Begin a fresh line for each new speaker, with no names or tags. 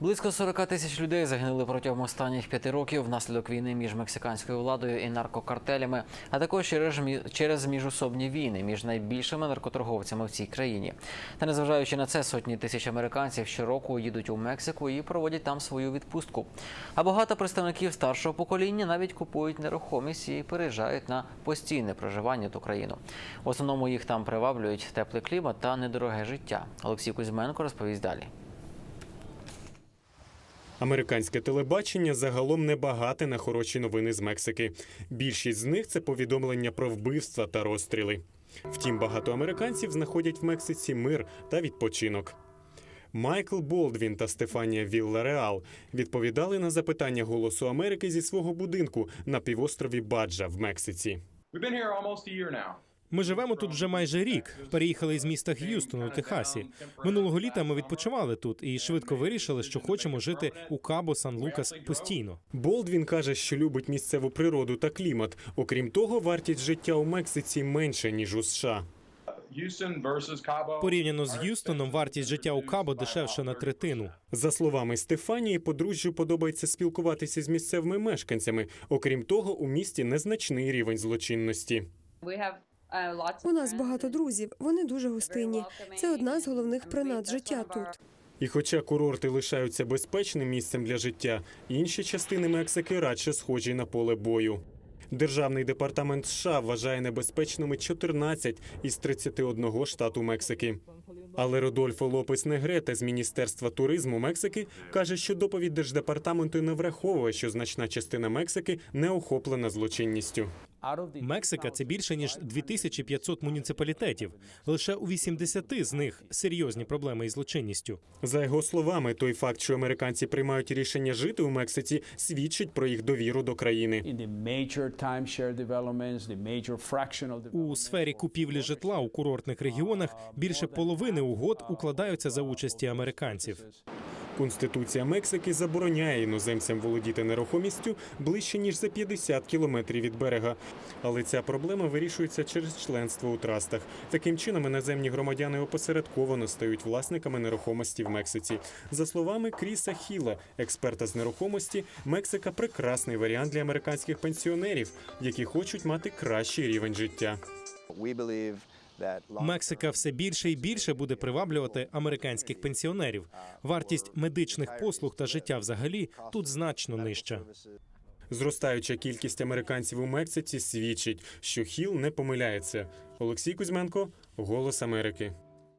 Близько 40 тисяч людей загинули протягом останніх п'яти років внаслідок війни між мексиканською владою і наркокартелями, а також через мі- через міжособні війни між найбільшими наркоторговцями в цій країні. Та незважаючи на це, сотні тисяч американців щороку їдуть у Мексику і проводять там свою відпустку. А багато представників старшого покоління навіть купують нерухомість і переїжджають на постійне проживання в Україну. В основному їх там приваблюють теплий клімат та недороге життя. Олексій Кузьменко розповість далі.
Американське телебачення загалом не багате на хороші новини з Мексики. Більшість з них це повідомлення про вбивства та розстріли. Втім, багато американців знаходять в Мексиці мир та відпочинок. Майкл Болдвін та Стефанія Віллареал відповідали на запитання Голосу Америки зі свого будинку на півострові Баджа в Мексиці.
Ми живемо тут вже майже рік. Переїхали із міста Х'юстон у Техасі. Минулого літа ми відпочивали тут і швидко вирішили, що хочемо жити у Кабо Сан Лукас постійно.
Болдвін каже, що любить місцеву природу та клімат. Окрім того, вартість життя у Мексиці менше ніж у США.
Порівняно з Г'юстоном, вартість життя у Кабо дешевше на третину.
За словами Стефанії, подружжю подобається спілкуватися з місцевими мешканцями. Окрім того, у місті незначний рівень злочинності.
У нас багато друзів. Вони дуже гостинні. Це одна з головних принад життя тут.
І хоча курорти лишаються безпечним місцем для життя, інші частини Мексики радше схожі на поле бою. Державний департамент США вважає небезпечними 14 із 31 штату Мексики. Але Родольфо Лопес Негрете з Міністерства туризму Мексики каже, що доповідь держдепартаменту не враховує, що значна частина Мексики не охоплена злочинністю.
Мексика це більше ніж 2500 муніципалітетів. Лише у 80 з них серйозні проблеми із злочинністю.
За його словами, той факт, що американці приймають рішення жити у Мексиці, свідчить про їх довіру до країни.
У сфері купівлі житла у курортних регіонах більше половини угод укладаються за участі американців.
Конституція Мексики забороняє іноземцям володіти нерухомістю ближче ніж за 50 кілометрів від берега. Але ця проблема вирішується через членство у трастах. Таким чином, іноземні громадяни опосередковано стають власниками нерухомості в Мексиці. За словами Кріса Хіла, експерта з нерухомості, Мексика прекрасний варіант для американських пенсіонерів, які хочуть мати кращий рівень життя.
Мексика все більше і більше буде приваблювати американських пенсіонерів. Вартість медичних послуг та життя взагалі тут значно нижча.
Зростаюча кількість американців у Мексиці свідчить, що Хіл не помиляється. Олексій Кузьменко, Голос Америки.